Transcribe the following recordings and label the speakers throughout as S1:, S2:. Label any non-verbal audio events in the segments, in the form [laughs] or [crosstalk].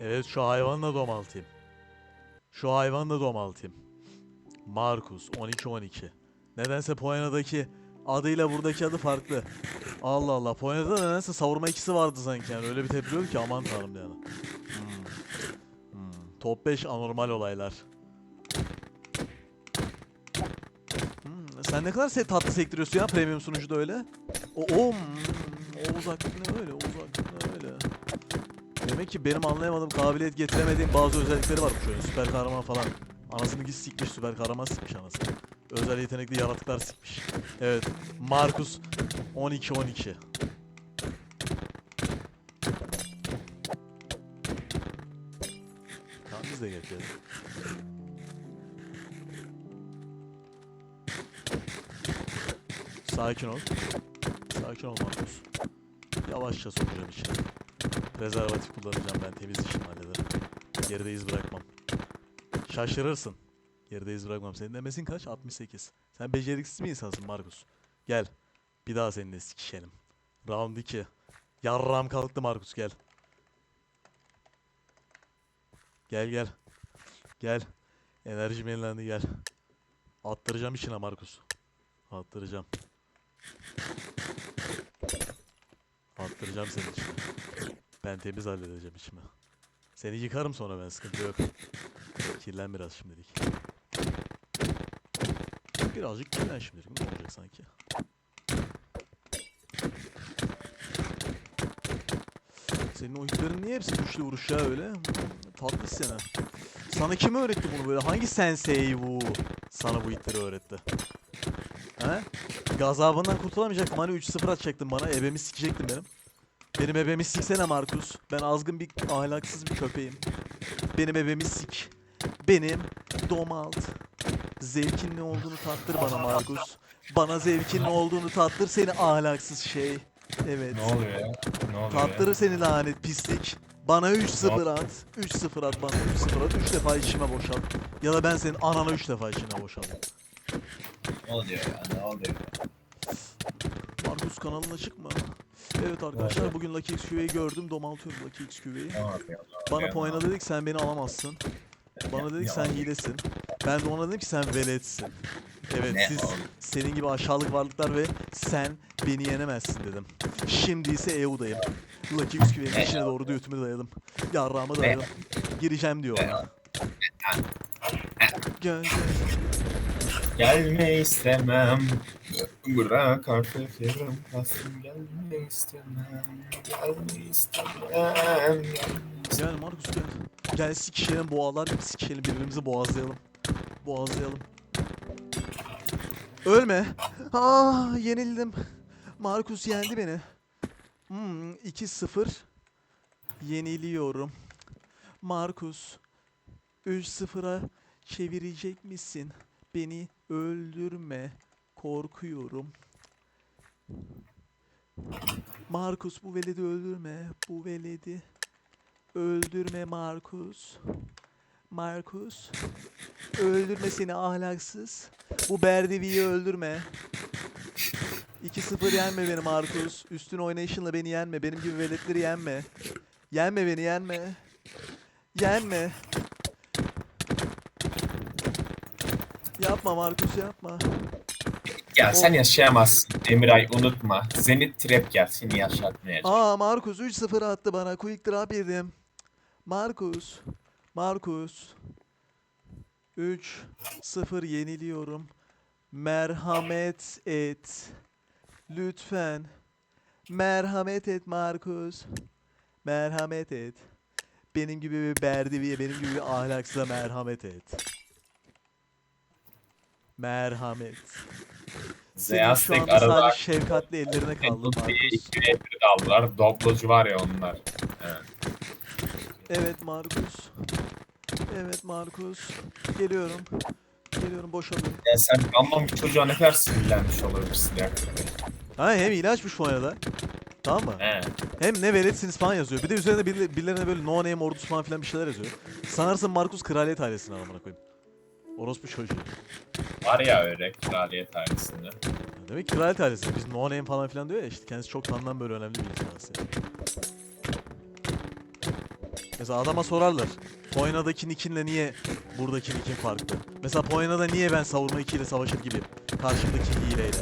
S1: Evet şu hayvanı da domaltayım. Şu hayvanı da domaltayım. Markus 12-12. Nedense Polonya'daki adıyla buradaki adı farklı. Allah Allah. Polonya'da da nedense savurma ikisi vardı sanki yani. Öyle bir tepki ki aman tanrım yani. Hmm. Hmm. Top 5 anormal olaylar. Hmm. Sen ne kadar se tatlı sektiriyorsun ya premium sunucuda öyle. O, o, hmm. o uzaklık ne öyle, o uzaklık ne öyle. Demek ki benim anlayamadığım, kabiliyet getiremediğim bazı özellikleri var bu oyunun. Süper kahraman falan. Anasını git sikmiş, süper kahraman sikmiş anasını. Özel yetenekli yaratıklar sikmiş. Evet, Markus 12-12. Tamam biz de geçelim. Sakin ol. Sakin ol Markus. Yavaşça sokacağım içine. Prezervatif kullanacağım ben temiz işimi hallederim. Geride iz bırakmam. Şaşırırsın. Geride iz bırakmam. Senin demesin kaç? 68. Sen beceriksiz bir insansın Markus. Gel. Bir daha seninle sikişelim. Round 2. Yarram kalktı Markus gel. Gel gel. Gel. Enerjim yenilendi gel. Attıracağım içine Markus. Attıracağım. Attıracağım senin içine. Ben temiz halledeceğim içimi. Seni yıkarım sonra ben sıkıntı yok. [laughs] Kirlen biraz şimdilik. Birazcık kirlen şimdilik. Ne olacak sanki? Senin o hitlerin niye hepsi güçlü vuruş ya öyle? Tatlı seni. Sana kim öğretti bunu böyle? Hangi sensei bu sana bu hitleri öğretti? He? Gazabından kurtulamayacaktım. Hani 3-0 atacaktın bana. Ebemi sikecektin benim. Benim ebemi siksene Markus. Ben azgın bir ahlaksız bir köpeğim. Benim ebemi sik. Benim domalt. Zevkin ne olduğunu tattır bana Markus. Bana zevkin ne olduğunu tattır seni ahlaksız şey. Evet.
S2: Ne oluyor ya? Ne oluyor
S1: Tattırır seni lanet pislik. Bana 3-0 at. 3-0 at bana 3-0 at. 3 defa içime boşalt. Ya da ben senin anana 3 defa içine
S2: ya? Ne oluyor ya? Ne oluyor?
S1: Markus kanalın açık mı? Evet arkadaşlar bugün Lucky XQ'yi gördüm. Domaltıyorum Lucky
S2: yapıyor?
S1: Bana Poyna dedik sen beni alamazsın. Bana dedik sen hilesin. Ben de ona dedim ki sen veletsin. Evet
S2: Ne
S1: siz
S2: oğlum?
S1: senin gibi aşağılık varlıklar ve sen beni yenemezsin dedim. Şimdi ise EU'dayım. Lucky XQ'nin
S2: Ne
S1: içine doğru götümü dayadım. Yarrağımı dayadım. Gireceğim diyor. Gel gel.
S2: Gelme istemem. Bırak artık yarım kalsın. Gelme istemem. Gelme istemem.
S1: Gel Markus gel. Gel sikişelim boğalar sikişelim birbirimizi boğazlayalım. Boğazlayalım. Ölme. Ah yenildim. Markus yendi beni. Hmm, 2-0. Yeniliyorum. Markus 3-0'a çevirecek misin? Beni öldürme. Korkuyorum. Markus bu veledi öldürme. Bu veledi öldürme Markus. Markus. Öldürme seni ahlaksız. Bu Berdivi'yi öldürme. 2-0 yenme beni Markus. Üstün oynayışınla beni yenme. Benim gibi veletleri yenme. Yenme beni yenme. Yenme. Yapma Markus yapma.
S2: Ya sen yaşayamazsın Demiray unutma. Zenit trap gel seni yaşatmayacak.
S1: Aa Markus 3-0 attı bana. Quick drop yedim. Markus. Markus. 3-0 yeniliyorum. Merhamet et. Lütfen. Merhamet et Markus. Merhamet et. Benim gibi bir berdiviye, benim gibi bir ahlaksıza merhamet et. Merhamet. Senin şu
S2: Zeyastek
S1: anda
S2: arada
S1: sadece şefkatli ellerine kaldı Markus.
S2: iki ve bir de aldılar. Doblocu var ya onlar. Evet.
S1: Evet Markus. Evet Markus. Geliyorum. Geliyorum boşalıyorum.
S2: Ya sen anlam bir çocuğa ne kadar sinirlenmiş olabilirsin ya.
S1: Ha hem hile açmış bu arada. Tamam mı?
S2: He.
S1: Hem ne veletsiniz falan yazıyor. Bir de üzerinde birileri- birilerine böyle no name ordusu falan filan bir şeyler yazıyor. Sanarsın Markus kraliyet ailesine amına koyayım. Orospu çocuğu.
S2: Var ya öyle kraliyet ailesinde.
S1: Demek ki kraliyet ailesi. Biz no name falan filan diyor ya işte kendisi çok tanınan böyle önemli bir insan aslında. Mesela adama sorarlar. Poyna'daki nickinle niye buradaki nickin farklı? Mesela Poyna'da niye ben savurma 2 ile savaşır gibi karşımdaki hileyle?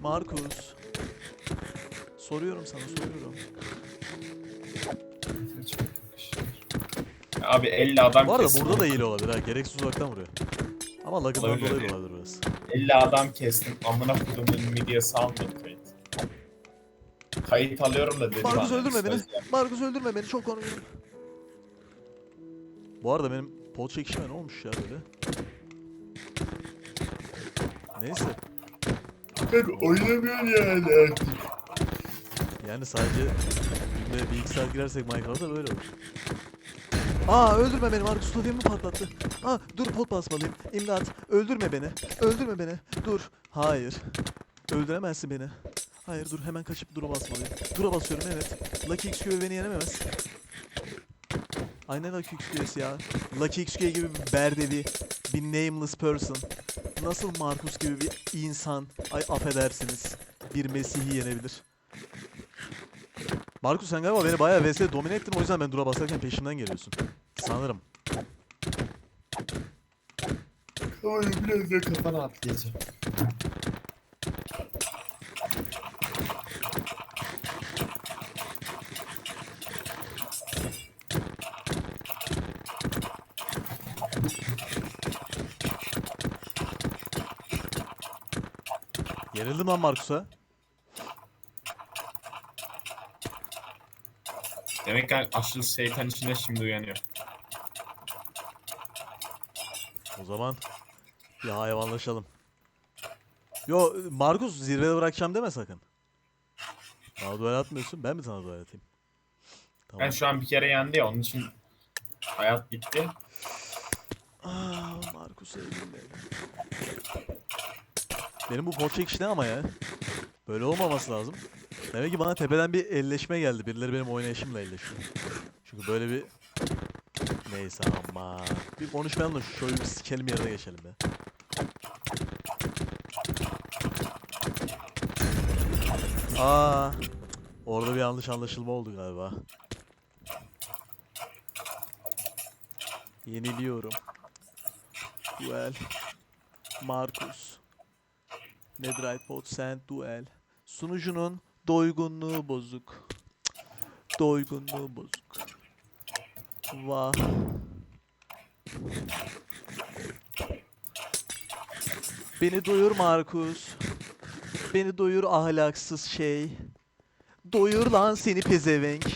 S1: Markus. Soruyorum sana soruyorum.
S2: Abi 50 adam
S1: Bu arada
S2: kestim.
S1: burada da hile olabilir ha. Gereksiz uzaktan vuruyor. Ama lagından
S2: Olabilir
S1: dolayı da olabilir burası.
S2: 50 adam kestim. Amına kodumun medyası almıyor kayıt. Kayıt alıyorum da dedim.
S1: Markus
S2: abi,
S1: öldürme beni.
S2: ver.
S1: Markus öldürme beni. Çok konuşuyorum. Bu arada benim pot çekişime ne olmuş ya böyle? Neyse.
S2: Kanka oynamıyor yani artık.
S1: Yani sadece bir iki saat girersek Minecraft'a böyle olur. Aa öldürme beni Markus Tudya'mı patlattı. Aa dur pot basmalıyım. İmdat öldürme beni. Öldürme beni. Dur. Hayır. Öldüremezsin beni. Hayır dur hemen kaçıp dura basmalıyım. Dura basıyorum evet. Lucky XQ beni yenememez. Aynen Lucky XQ'si ya. Lucky XQ gibi bir berdevi, bir nameless person. Nasıl Markus gibi bir insan, ay affedersiniz, bir Mesih'i yenebilir? Markus sen galiba beni bayağı vs domine ettin o yüzden ben dura basarken peşimden geliyorsun. Sanırım.
S2: Oy biraz da kafana atlayacağım.
S1: Yenildim lan Markus'a.
S2: Demek ki aşırı şeytan içinde şimdi uyanıyor.
S1: O zaman bir hayvanlaşalım. Yo Markus zirvede bırakacağım deme sakın. Bana duel atmıyorsun ben mi sana duel atayım? Tamam.
S2: Ben şu an bir kere yendi ya onun için hayat bitti.
S1: Aa, Markus'a elim benim. Bu pot çekiş ne ama ya? Böyle olmaması lazım. Demek ki bana tepeden bir elleşme geldi. Birileri benim oynayışımla elleşiyor. Çünkü böyle bir... Neyse ama Bir konuşmayalım da şöyle bir sikelim yerine geçelim be. Aa, orada bir yanlış anlaşılma oldu galiba. Yeniliyorum. Duel. Markus. Netherite bot send duel. Sunucunun doygunluğu bozuk. Doygunluğu bozuk. Vah. Beni doyur Markus. Beni doyur ahlaksız şey. Doyur lan seni pezevenk.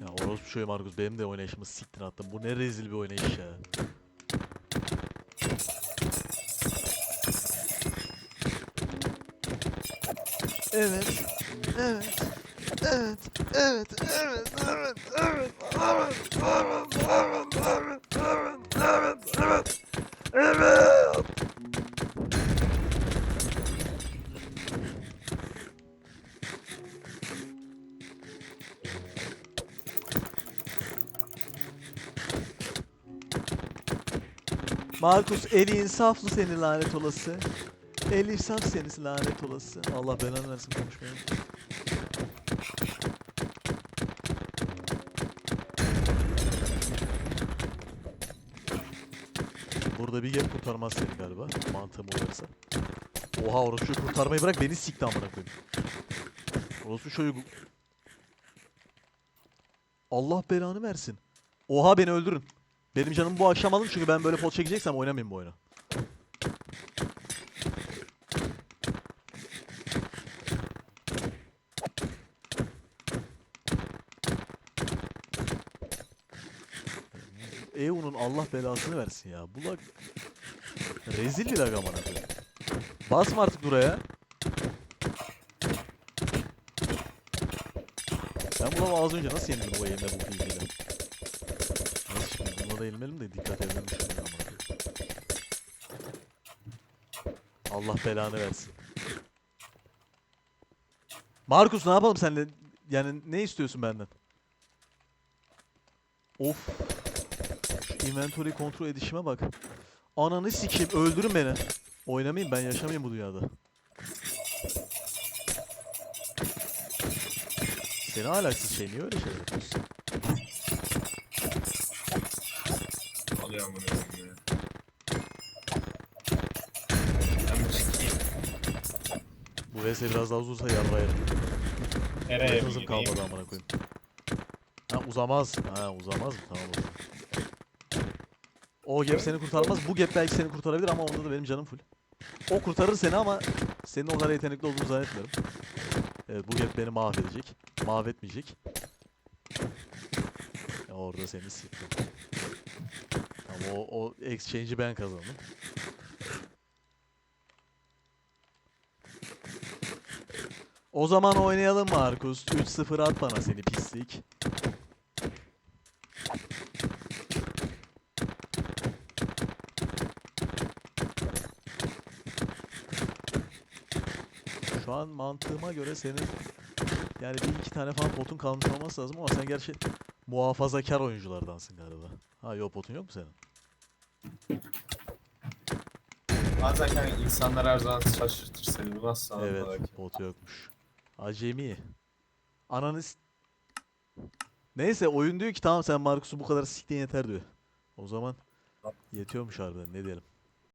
S1: Ya orospu şöyle Markus benim de oynayışımı siktin attım. Bu ne rezil bir oynayış ya. Evet. Evet. Evet. Evet. Evet. Evet. Evet. Evet. Evet. Evet. Evet. Markus eli insaflı seni lanet olası. El insaf seni lanet olası. Allah belanı versin konuşmayı. Burada bir gap kurtarmaz seni galiba. Mantığım uyarsa. Oha orospu kurtarmayı bırak beni sikti amına koyayım. Orospu çocuğu... Allah belanı versin. Oha beni öldürün. Benim canım bu akşam alın çünkü ben böyle pot çekeceksem oynamayayım bu oyunu. EU'nun Allah belasını versin ya. Bu lag rezil bir lag amına koyayım. Basma artık buraya. Ben buna az önce nasıl yenildim bu yenilme bu bilgiyle? Nasıl şimdi buna da yenilmedim de dikkat edelim. Allah belanı versin. Markus ne yapalım senle? Yani ne istiyorsun benden? Of. Şu inventory kontrol edişime bak. Ananı sikeyim öldürün beni. Oynamayayım ben yaşamayayım bu dünyada. Seni alaksız şey niye öyle şeyler yapıyorsun?
S2: Ben bir çıkayım.
S1: Bu vs biraz daha uzunsa yarrayarım.
S2: Nereye
S1: Hızım
S2: bir
S1: kalmadı
S2: gideyim?
S1: amına koyayım. Ha uzamaz. Ha uzamaz mı? Tamam o zaman. O gap seni kurtarmaz. Bu gap belki seni kurtarabilir ama onda da benim canım full. O kurtarır seni ama senin o kadar yetenekli olduğunu zannetmiyorum. Evet bu gap beni mahvedecek. Mahvetmeyecek. Ya orada seni siktim. O, o exchange'i ben kazandım. O zaman oynayalım Markus. 3-0 at bana seni pislik. Şu an mantığıma göre senin yani bir iki tane falan potun kalmış olması lazım ama sen gerçi muhafazakar oyunculardansın galiba. Ha yok potun yok mu senin?
S2: Bazen kanka insanlar her zaman şaşırtır seni. Bu nasıl anlamak?
S1: Evet, botu yokmuş. Acemi. Ananı s- Neyse oyun diyor ki tamam sen Markus'u bu kadar siktin yeter diyor. O zaman yetiyormuş harbiden ne diyelim.